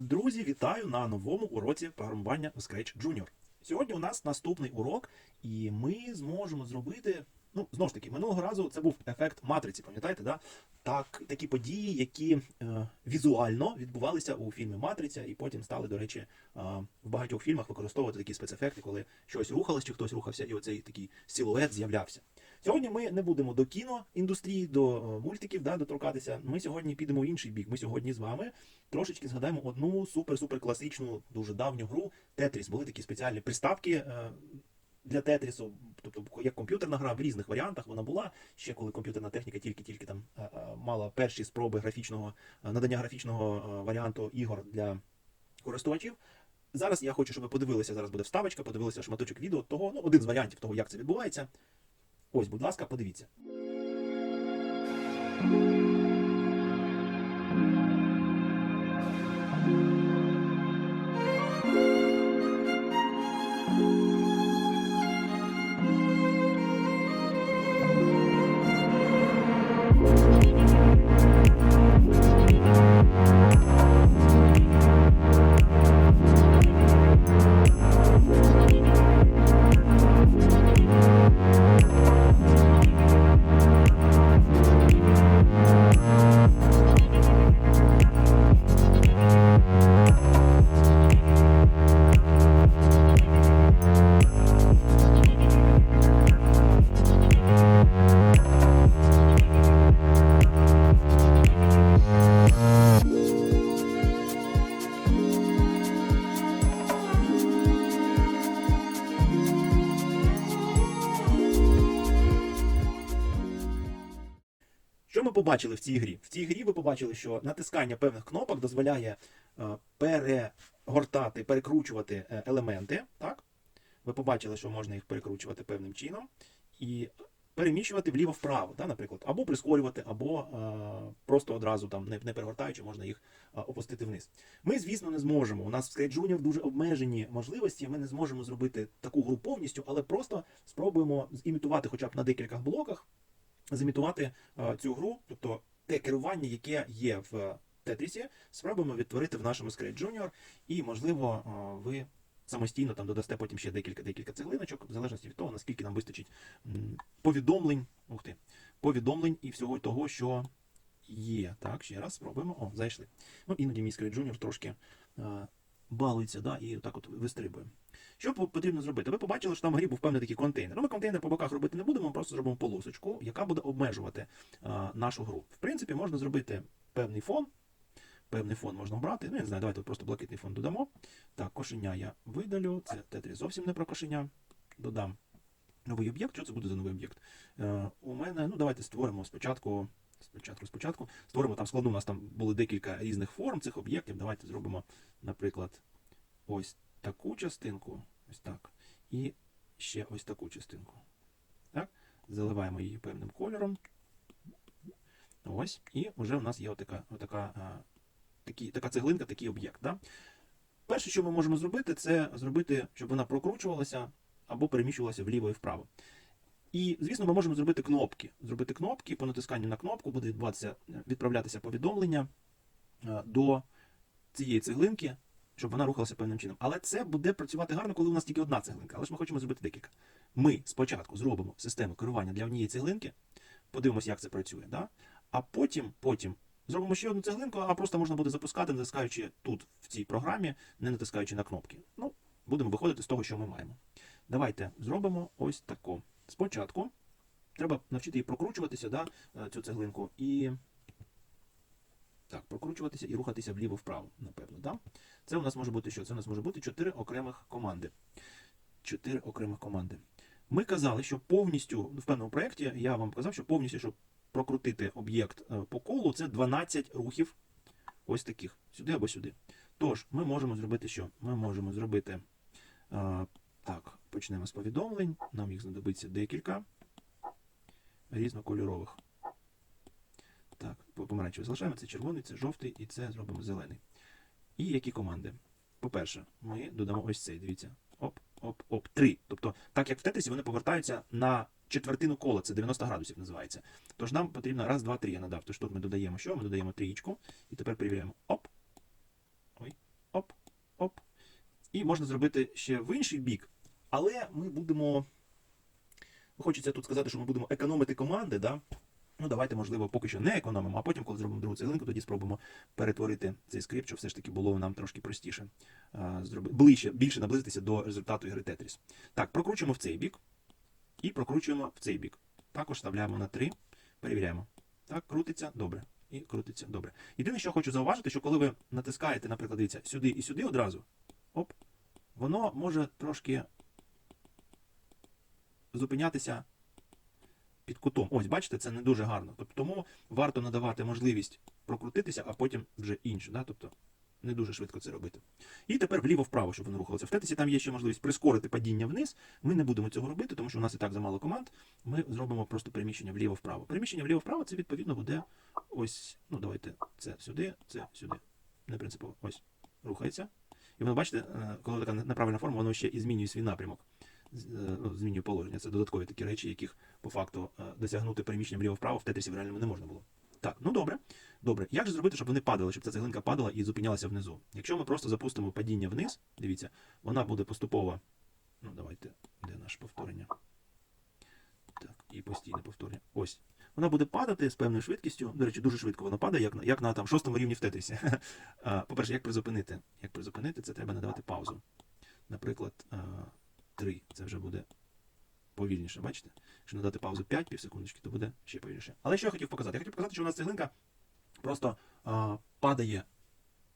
Друзі, вітаю на новому уроці програмування у Scratch Junior. Сьогодні у нас наступний урок, і ми зможемо зробити. Ну, знову ж таки, минулого разу це був ефект матриці, пам'ятаєте, да? Так, такі події, які е, візуально відбувалися у фільмі Матриця, і потім стали, до речі, е, в багатьох фільмах використовувати такі спецефекти, коли щось рухалось чи хтось рухався, і оцей такий силует з'являвся. Сьогодні ми не будемо до кіноіндустрії, до е, мультиків да, доторкатися. Ми сьогодні підемо в інший бік. Ми сьогодні з вами трошечки згадаємо одну супер-супер класичну, дуже давню гру Тетріс. Були такі спеціальні приставки е, для Тетрісу, тобто як комп'ютерна гра в різних варіантах вона була. Ще коли комп'ютерна техніка тільки-тільки там е, мала перші спроби графічного надання графічного варіанту ігор для користувачів. Зараз я хочу, щоб ви подивилися, зараз буде вставочка, подивилися шматочок відео того, ну, один з варіантів того, як це відбувається. Ось, будь ласка, подивіться. Побачили в цій грі? В цій грі ви побачили, що натискання певних кнопок дозволяє е, перегортати, перекручувати е, елементи. Так? Ви побачили, що можна їх перекручувати певним чином і переміщувати вліво-вправо, да, наприклад, або прискорювати, або е, просто одразу там не, не перегортаючи, можна їх е, опустити вниз. Ми, звісно, не зможемо. У нас в Scratch Junior дуже обмежені можливості. Ми не зможемо зробити таку гру повністю, але просто спробуємо зімітувати хоча б на декількох блоках зімітувати е, цю гру, тобто те керування, яке є в Тетрісі, спробуємо відтворити в нашому Scratch Junior, і, можливо, е, ви самостійно там додасте потім ще декілька декілька цеглиночок, в залежності від того, наскільки нам вистачить повідомлень, ух ти, повідомлень і всього того, що є. Так, ще раз спробуємо. О, зайшли. Ну, іноді мій Scratch Junior трошки е, балується, да, і так от вистрибує. Що потрібно зробити? Ви побачили, що там в грі був певний такий контейнер. Ну, ми контейнер по боках робити не будемо, ми просто зробимо полосочку, яка буде обмежувати а, нашу гру. В принципі, можна зробити певний фон. Певний фон можна обрати. Ну, я не знаю, давайте просто блакитний фон додамо. Так, кошеня я видалю. Це тетрі зовсім не про кошеня. Додам новий об'єкт. Що це буде за новий об'єкт? Е, у мене, ну давайте створимо спочатку. Спочатку, спочатку створимо там складну. У нас там були декілька різних форм цих об'єктів. Давайте зробимо, наприклад, ось таку частинку, ось так, і ще ось таку частинку. Так? Заливаємо її певним кольором. Ось, і вже у нас є отака, отака, а, такі, така цеглинка, такий об'єкт. Да? Перше, що ми можемо зробити, це зробити, щоб вона прокручувалася або переміщувалася вліво і вправо. І, звісно, ми можемо зробити кнопки. Зробити кнопки, по натисканню на кнопку буде відбуватися, відправлятися повідомлення до цієї цеглинки, щоб вона рухалася певним чином. Але це буде працювати гарно, коли у нас тільки одна цеглинка. Але ж ми хочемо зробити декілька. Ми спочатку зробимо систему керування для однієї цеглинки, подивимося, як це працює. Да? А потім, потім зробимо ще одну цеглинку, а просто можна буде запускати, натискаючи тут, в цій програмі, не натискаючи на кнопки. Ну, будемо виходити з того, що ми маємо. Давайте зробимо ось таку. Спочатку треба навчити її прокручуватися, да, е, цю цеглинку, і так, прокручуватися і рухатися вліво-вправо, напевно. Да? Це у нас може бути що? Це у нас може бути чотири окремих команди. Чотири окремих команди. Ми казали, що повністю, в певному проєкті я вам казав, що повністю, щоб прокрутити об'єкт е, по колу, це 12 рухів ось таких, сюди або сюди. Тож, ми можемо зробити що? Ми можемо зробити. е, так, почнемо з повідомлень. Нам їх знадобиться декілька різнокольорових. Помаранчевий залишаємо, це червоний, це жовтий і це зробимо зелений. І які команди? По-перше, ми додамо ось цей, дивіться. Оп, оп, оп, три. Тобто, так як в тетрісі, вони повертаються на четвертину кола, це 90 градусів називається. Тож нам потрібно раз, два, три я надав. Тож тут ми додаємо що? Ми додаємо трієчку і тепер перевіряємо. Оп. Ой, оп, оп. І можна зробити ще в інший бік. Але ми будемо. Хочеться тут сказати, що ми будемо економити команди, да? Ну, давайте, можливо, поки що не економимо, а потім, коли зробимо другу цеглинку, тоді спробуємо перетворити цей скрипт, щоб все ж таки було нам трошки простіше а, зроби- ближче, більше наблизитися до результату ігри Tetris. Так, прокручуємо в цей бік і прокручуємо в цей бік. Також вставляємо на 3, перевіряємо. Так, крутиться, добре. І крутиться, добре. Єдине, що хочу зауважити, що коли ви натискаєте, наприклад, дивіться, сюди і сюди одразу, оп, воно може трошки зупинятися під кутом. Ось, бачите, це не дуже гарно. Тобто, тому варто надавати можливість прокрутитися, а потім вже інше. Да? Тобто не дуже швидко це робити. І тепер вліво-вправо, щоб воно рухалося. В тетисі там є ще можливість прискорити падіння вниз. Ми не будемо цього робити, тому що у нас і так замало команд. Ми зробимо просто переміщення вліво-вправо. Переміщення вліво-вправо це відповідно буде ось. Ну, давайте це сюди, це сюди. Не принципово. Ось. Рухається. І воно, бачите, е, коли така неправильна форма, воно ще і змінює свій напрямок. Е, Ну, змінює положення. Це додаткові такі речі, яких по факту е, досягнути переміщення вліво-вправо в тетрісі в реальному не можна було. Так, ну добре. Добре. Як же зробити, щоб вони падали, щоб ця цеглинка падала і зупинялася внизу? Якщо ми просто запустимо падіння вниз, дивіться, вона буде поступово. Ну, давайте, де наше повторення? Так, і постійне повторення. Ось. Вона буде падати з певною швидкістю. До речі, дуже швидко вона падає, як на, як на там, шостому рівні в тетрісі. По-перше, як призупинити? Як призупинити, це треба надавати паузу. Наприклад, 3. Це вже буде повільніше, бачите? Якщо надати паузу 5 півсекундочки, то буде ще повільніше. Але що я хотів показати? Я хотів показати, що у нас цеглинка просто а, падає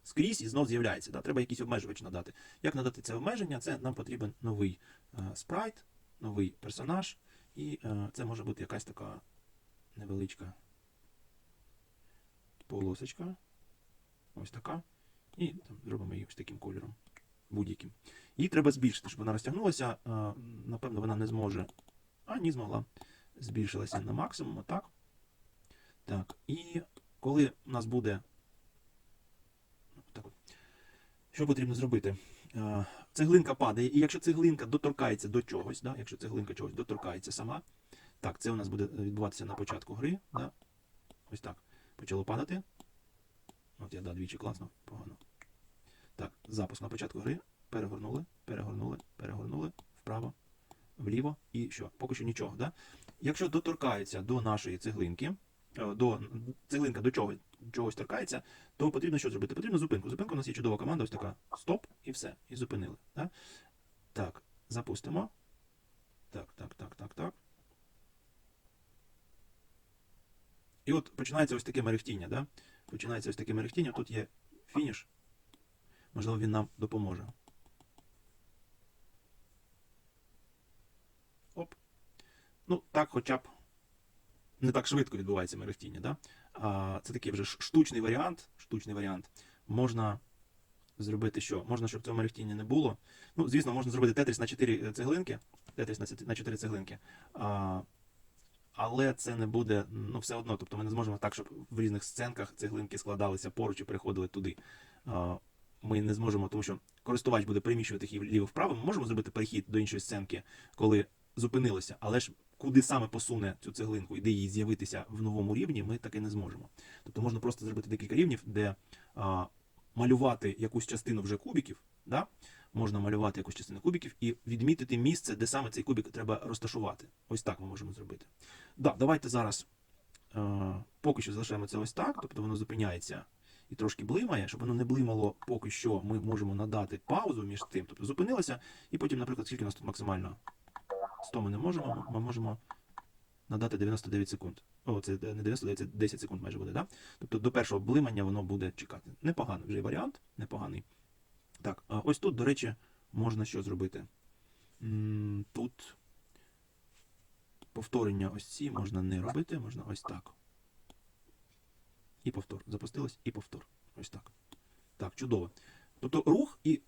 скрізь і знов з'являється. Да? Треба якийсь обмежувач надати. Як надати це обмеження? Це нам потрібен новий а, спрайт, новий персонаж, і а, це може бути якась така невеличка полосочка. Ось така. І там, зробимо її ось таким кольором. Будь-яким. Її треба збільшити, щоб вона розтягнулася. Напевно, вона не зможе. А, ні, змогла. Збільшилася на максимум, отак. Так. І коли у нас буде. Так. Що потрібно зробити? Цеглинка падає, і якщо цеглинка доторкається до чогось, да, якщо цеглинка чогось доторкається сама, так, це у нас буде відбуватися на початку гри. Да? Ось так. Почало падати. От я да, двічі класно, погано. Так, запуск на початку гри. Перегорнули, перегорнули, перегорнули, вправо, вліво і що? Поки що нічого. Да? Якщо доторкається до нашої цеглинки, е, до цеглинка до чого, чогось торкається, то потрібно що зробити? Потрібно зупинку. Зупинку у нас є чудова команда, ось така. Стоп, і все. І зупинили. Да? Так, запустимо. Так, так, так, так, так. І от починається ось таке мерехтіння. Да? Починається ось таке мерехтіння. Тут є фініш. Можливо, він нам допоможе. Оп. Ну, так, хоча б не так швидко відбувається мерехтіння. Да? Це такий вже штучний варіант. Штучний варіант. Можна зробити що? Можна, щоб цього мерехтіння не було. Ну, звісно, можна зробити тетріс на 4 цеглинки. Тетріс на на 4 цеглинки. Але це не буде ну, все одно. Тобто ми не зможемо так, щоб в різних сценках цеглинки складалися поруч і переходили туди. Ми не зможемо, тому що користувач буде переміщувати їх вліво-вправо. Ми можемо зробити перехід до іншої сценки, коли зупинилося, але ж куди саме посуне цю цеглинку і де їй з'явитися в новому рівні, ми таки не зможемо. Тобто можна просто зробити декілька рівнів, де а, малювати якусь частину вже кубіків, да? можна малювати якусь частину кубіків і відмітити місце, де саме цей кубик треба розташувати. Ось так ми можемо зробити. Да, давайте зараз е, поки що залишаємо це ось так, тобто воно зупиняється і трошки блимає, щоб воно не блимало поки що, ми можемо надати паузу між тим. Тобто зупинилося, і потім, наприклад, скільки у нас тут максимально 100 ми не можемо, ми можемо надати 99 секунд. О, це не 99, це 10 секунд майже буде, да? Тобто до першого блимання воно буде чекати. Непоганий вже варіант, непоганий. Так, ось тут, до речі, можна що зробити. Тут повторення ось ці можна не робити, можна ось так. І повтор. Запустилось, і повтор. Ось так. Так, чудово. Тобто рух і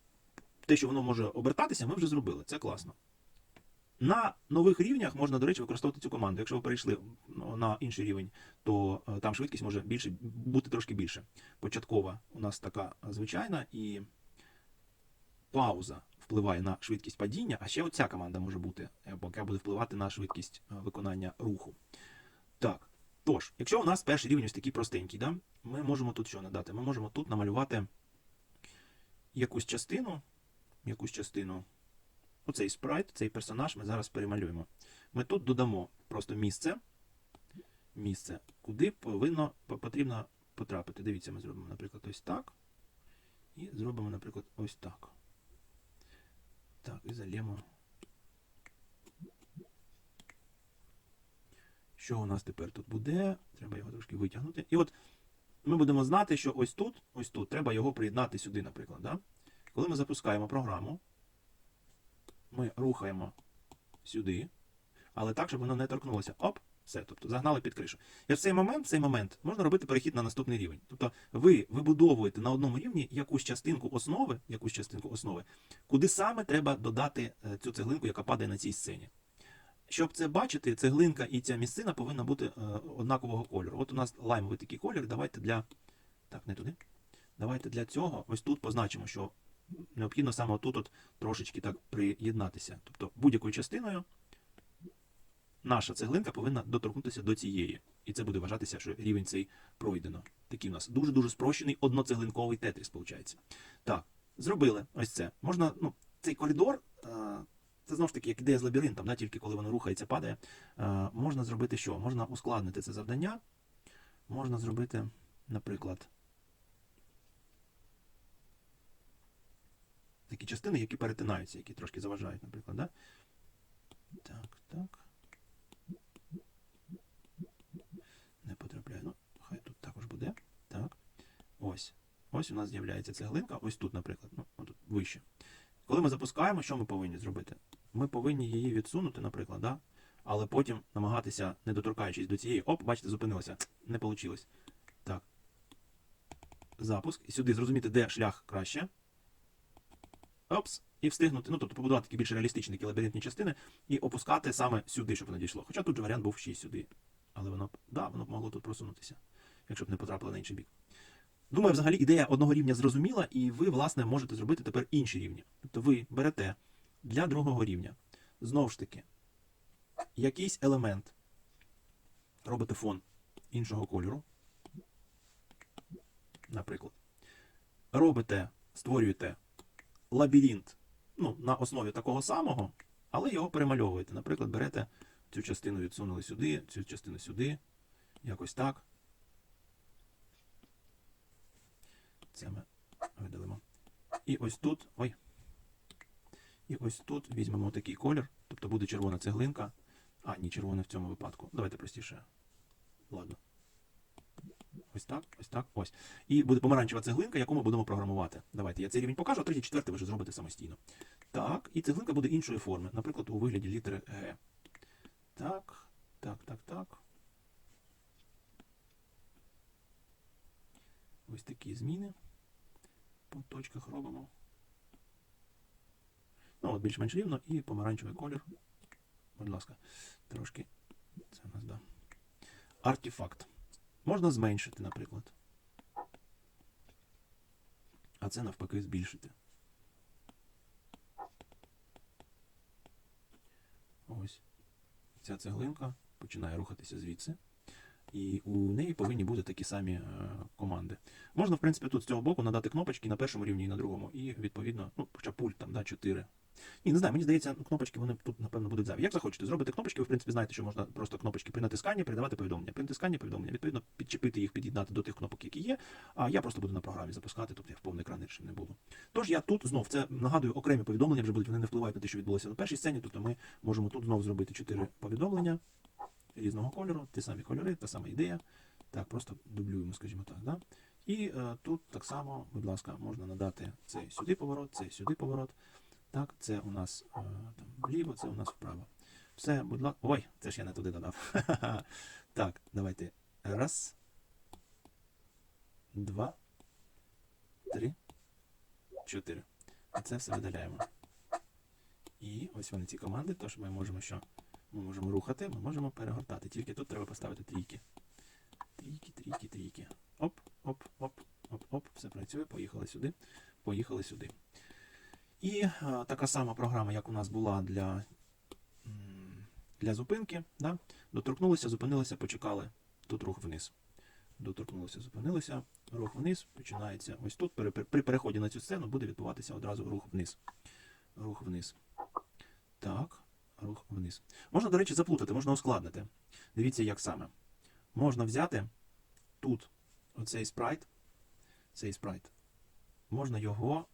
те, що воно може обертатися, ми вже зробили. Це класно. На нових рівнях можна, до речі, використовувати цю команду. Якщо ви перейшли на інший рівень, то е, там швидкість може більше, бути трошки більше. Початкова у нас така звичайна, і пауза впливає на швидкість падіння, а ще оця команда може бути, е, яка буде впливати на швидкість е, виконання руху. Так. Тож, якщо у нас перший рівень ось такий простенький, да, ми можемо тут що надати? Ми можемо тут намалювати якусь частину. якусь частину. Оцей спрайт, цей персонаж ми зараз перемалюємо. Ми тут додамо просто місце, місце, куди повинно потрібно потрапити. Дивіться, ми зробимо, наприклад, ось так. І зробимо, наприклад, ось так. Так, і зальємо. Що у нас тепер тут буде? Треба його трошки витягнути. І от ми будемо знати, що ось тут, ось тут, треба його приєднати сюди, наприклад. Да? Коли ми запускаємо програму, ми рухаємо сюди, але так, щоб воно не торкнулося. Оп, все, тобто загнали під кришу. І в цей момент, в цей момент можна робити перехід на наступний рівень. Тобто ви вибудовуєте на одному рівні якусь частинку основи, якусь частинку основи, куди саме треба додати е, цю цеглинку, яка падає на цій сцені. Щоб це бачити, цеглинка і ця місцина повинна бути е, однакового кольору. От у нас лаймовий такий колір. Давайте для. Так, не туди. Давайте для цього ось тут позначимо, що необхідно саме тут от трошечки так приєднатися. Тобто будь-якою частиною наша цеглинка повинна доторкнутися до цієї. І це буде вважатися, що рівень цей пройдено. Такий у нас дуже-дуже спрощений одноцеглинковий тетріс, виходить. Так, зробили ось це. Можна, ну, цей коридор. е, Це знову ж таки, як ідея з лабіринтом, да, тільки коли воно рухається, падає. Е, можна зробити що? Можна ускладнити це завдання. Можна зробити, наприклад, такі частини, які перетинаються, які трошки заважають, наприклад. Да? Так, так. Не потрапляє. Ну, хай тут також буде. Так. Ось. Ось у нас з'являється цеглинка. Ось тут, наприклад. Ну, отут вище. Коли ми запускаємо, що ми повинні зробити? Ми повинні її відсунути, наприклад, да? але потім намагатися, не доторкаючись до цієї, оп, бачите, зупинилося. Не вийшло. Так. Запуск. І сюди зрозуміти, де шлях краще. Опс. І встигнути, ну, тобто побудувати такі більш реалістичні лабіринтні частини і опускати саме сюди, щоб воно дійшло. Хоча тут же варіант був 6 сюди. Але воно б, да, воно б могло тут просунутися, якщо б не потрапило на інший бік. Думаю, взагалі ідея одного рівня зрозуміла, і ви, власне, можете зробити тепер інші рівні. Тобто ви берете для другого рівня, знову ж таки, якийсь елемент, робите фон іншого кольору, наприклад. Робите, створюєте лабіринт ну, на основі такого самого, але його перемальовуєте. Наприклад, берете цю частину відсунули сюди, цю частину сюди, якось так. Це ми видалимо. І ось тут. Ой. І ось тут візьмемо такий колір. Тобто буде червона цеглинка. А, ні, червона в цьому випадку. Давайте простіше. Ладно. Ось так, ось так, ось. І буде помаранчева цеглинка, яку ми будемо програмувати. Давайте я цей рівень покажу, а третій, четвертий ви вже зробите самостійно. Так, і цеглинка буде іншої форми, наприклад, у вигляді літери Г. Так, так, так, так. Ось такі зміни. По точках робимо. Ну, от більш-менш рівно і помаранчевий колір. Будь ласка, трошки. Це у нас, да. Артефакт. Можна зменшити, наприклад. А це навпаки збільшити. Ось. Ця цеглинка починає рухатися звідси. І у неї повинні бути такі самі е, команди. Можна, в принципі, тут з цього боку надати кнопочки на першому рівні і на другому. І відповідно, ну, хоча пульт там, да, 4. Ні, не знаю, мені здається, кнопочки вони тут, напевно, будуть зайві. Як захочете, зробити кнопочки, ви, в принципі, знаєте, що можна просто кнопочки при натисканні передавати повідомлення. При натисканні повідомлення, відповідно, підчепити їх, під'єднати до тих кнопок, які є. А я просто буду на програмі запускати, тобто я в повний екран рішень не буду. Тож я тут знов це нагадую, окремі повідомлення вже будуть, вони не впливають на те, що відбулося на першій сцені. Тобто ми можемо тут знов зробити 4 повідомлення різного кольору, ті самі кольори, та сама ідея. Так, просто дублюємо, скажімо так. Да? І е, тут так само, будь ласка, можна надати цей сюди поворот, цей сюди поворот. Так, це у нас там вліво, це у нас вправо. Все, будь ласка. Ой, це ж я не туди додав. так, давайте. Раз. Два. Три. Чотири. І це все видаляємо. І ось вони ці команди, тож ми можемо що? Ми можемо рухати, ми можемо перегортати. Тільки тут треба поставити трійки. Трійки, трійки, трійки. Оп, оп, оп, оп, оп. Все працює. Поїхали сюди. Поїхали сюди. І е, така сама програма, як у нас була для, для зупинки. Да? Доторкнулися, зупинилися, почекали. Тут рух вниз. Доторкнулися, зупинилися, рух вниз починається. Ось тут при, при- при переході на цю сцену буде відбуватися одразу рух вниз. Рух вниз. Так, рух вниз. Можна, до речі, заплутати, можна ускладнити. Дивіться, як саме. Можна взяти тут оцей спрайт. Цей спрайт. Можна його.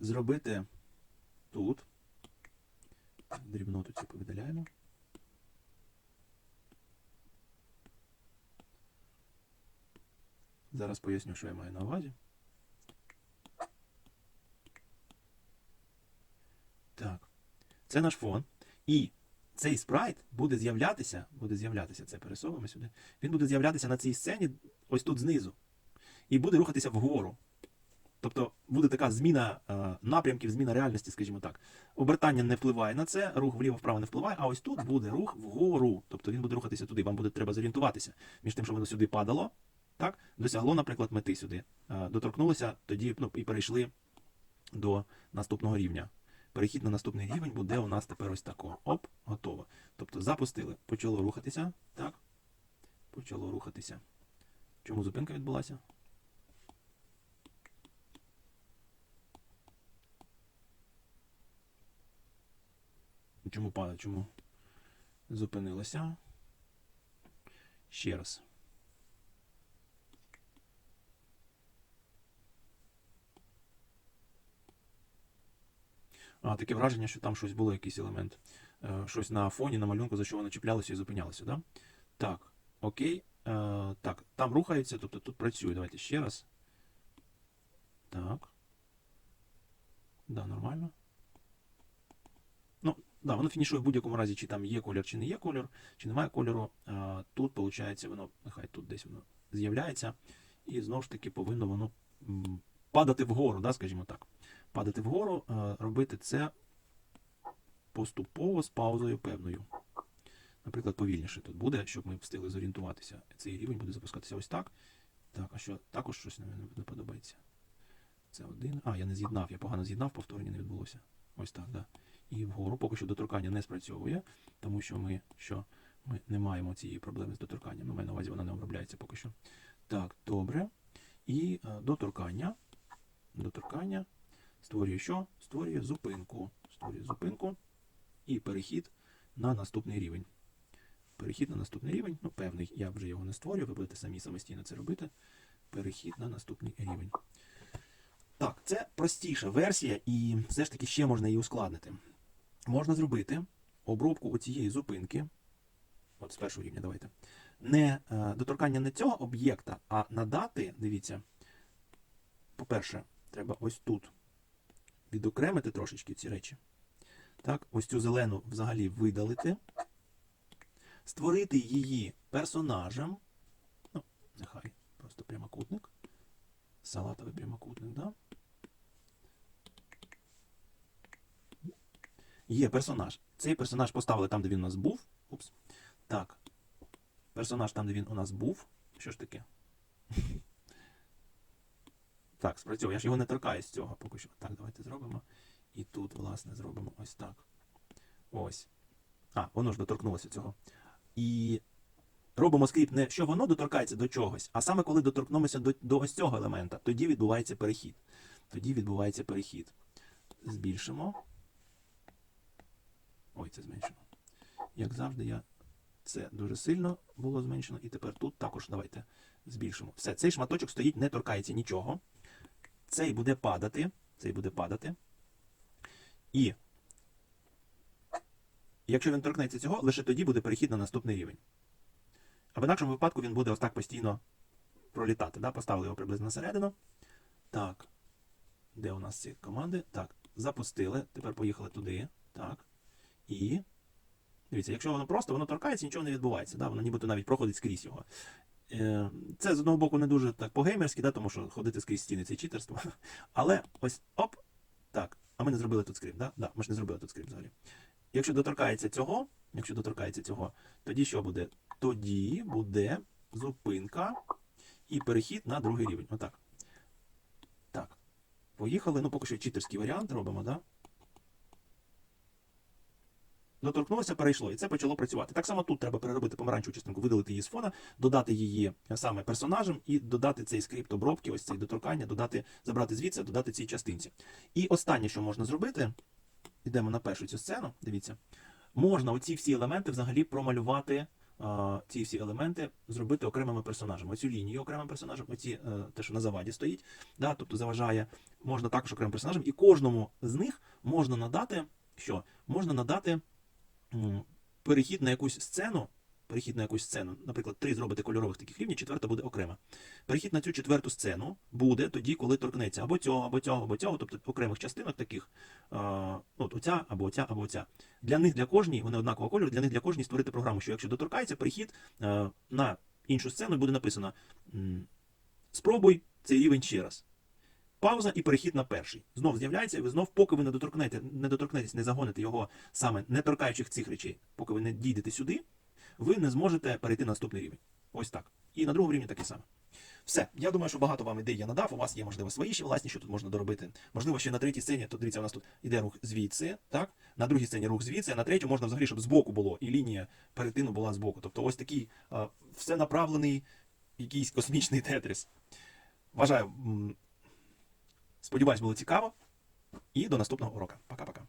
Зробити тут. Дрібноту цю повидаляємо. Зараз поясню, що я маю на увазі. Так. Це наш фон. І цей спрайт буде з'являтися, буде з'являтися, це пересовуємо сюди. Він буде з'являтися на цій сцені ось тут знизу. І буде рухатися вгору. Тобто буде така зміна е, напрямків, зміна реальності, скажімо так. Обертання не впливає на це, рух вліво-вправо не впливає, а ось тут буде рух вгору. Тобто він буде рухатися туди. Вам буде треба зорієнтуватися між тим, що воно сюди падало, так, досягло, наприклад, мети сюди. Е, доторкнулося, тоді ну, і перейшли до наступного рівня. Перехід на наступний рівень буде у нас тепер ось тако. Оп, готово. Тобто запустили, почало рухатися. Так. Почало рухатися. Чому зупинка відбулася? Чому падає? Чому зупинилося? Ще раз. А, таке враження, що там щось було, якийсь елемент. Е, щось на фоні, на малюнку, за що воно чіплялося і зупинялося, да? Так, окей. Е, так, там рухається, тобто тут працює. Давайте ще раз. Так. Да, нормально. Да, воно фінішує в будь-якому разі, чи там є колір, чи не є колір, чи немає кольору. Тут, виходить, воно, нехай тут десь воно з'являється. І знову ж таки повинно воно падати вгору, да, скажімо так. Падати вгору, робити це поступово з паузою певною. Наприклад, повільніше тут буде, щоб ми встигли зорієнтуватися. Цей рівень буде запускатися ось так. Так, а що також щось не, подобається. Це один. А, я не з'єднав, я погано з'єднав, повторення не відбулося. Ось так, да. І вгору поки що доторкання не спрацьовує, тому що ми що ми не маємо цієї проблеми з доторканням. Ну, маю на увазі, вона не обробляється поки що. Так, добре. І е, доторкання. Доторкання створює що? Створює зупинку. Створює зупинку і перехід на наступний рівень. Перехід на наступний рівень, ну, певний, я вже його не створюю, ви будете самі самостійно це робити. Перехід на наступний рівень. Так, це простіша версія, і все ж таки ще можна її ускладнити. Можна зробити обробку оцієї зупинки. От з першого рівня, давайте. Не е, доторкання не цього об'єкта, а надати, дивіться, по-перше, треба ось тут відокремити трошечки ці речі. Так, ось цю зелену взагалі видалити. Створити її персонажем. Ну, нехай просто прямокутник. Салатовий прямокутник, да? Є персонаж. Цей персонаж поставили там, де він у нас був. Упс. Так. Персонаж там, де він у нас був. Що ж таке? Так, спрацьовує. Я ж його не торкаю з цього поки що. Так, давайте зробимо. І тут, власне, зробимо ось так. Ось. А, воно ж доторкнулося цього. І робимо скрипт не що воно доторкається до чогось, а саме коли доторкнемося до, до ось цього елемента, тоді відбувається перехід. Тоді відбувається перехід. Збільшимо. Ой, це зменшено. Як завжди, я це дуже сильно було зменшено. І тепер тут також давайте збільшимо. Все, цей шматочок стоїть, не торкається нічого. Цей буде падати. Цей буде падати. І якщо він торкнеться цього, лише тоді буде перехід на наступний рівень. А в інакшому випадку він буде ось так постійно пролітати. Да? Поставили його приблизно на середину. Так. Де у нас ці команди? Так, запустили. Тепер поїхали туди. Так. І. Дивіться, якщо воно просто, воно торкається, нічого не відбувається. Да? Воно нібито навіть проходить скрізь його. Е, Це з одного боку не дуже так по-геймерськи, да? тому що ходити скрізь стіни це читерство. Але ось оп. Так. А ми не зробили тут скрипт, да? Да, ми ж не зробили тут скрипт взагалі. Якщо доторкається цього, якщо доторкається цього, тоді що буде? Тоді буде зупинка і перехід на другий рівень. Отак. Так. Поїхали. Ну, поки що читерський варіант робимо, да? Доторкнулося, перейшло, і це почало працювати. Так само тут треба переробити помаранчеву частинку, видалити її з фона, додати її саме персонажем і додати цей скрипт обробки, ось цей доторкання, додати, забрати звідси, додати цій частинці. І останнє, що можна зробити, йдемо на першу цю сцену. Дивіться, можна оці всі елементи взагалі промалювати. Ці всі елементи зробити окремими персонажами. Оцю лінію окремим персонажем, оці е, те, що на заваді стоїть, да, тобто заважає, можна також окремим персонажем, і кожному з них можна надати що? Можна надати перехід на якусь сцену. Перехід на якусь сцену, наприклад, три зробити кольорових таких рівнів, четверта буде окрема. Перехід на цю четверту сцену буде тоді, коли торкнеться або цього, або цього, або цього, тобто окремих частинок таких, а, ну, от оця, або оця, або оця. Для них, для кожній, вони однакового кольору, для них для кожній створити програму, що якщо доторкається, перехід е, на іншу сцену буде написано спробуй цей рівень ще раз. Пауза і перехід на перший. Знов з'являється, і ви знов, поки ви не доторкнете, не доторкнетесь, не загоните його саме не торкаючих цих речей, поки ви не дійдете сюди, ви не зможете перейти на наступний рівень. Ось так. І на другому рівні таке саме. Все, я думаю, що багато вам ідей я надав. У вас є, можливо, свої ще власні, що тут можна доробити. Можливо, ще на третій сцені, то дивіться, у нас тут іде рух звідси, так? На другій сцені рух звідси, а на третю можна взагалі, щоб збоку було, і лінія перетину була збоку. Тобто ось такий все направлений якийсь космічний тетріс. Вважаю, сподіваюсь, було цікаво. І до наступного урока. Пока-пока.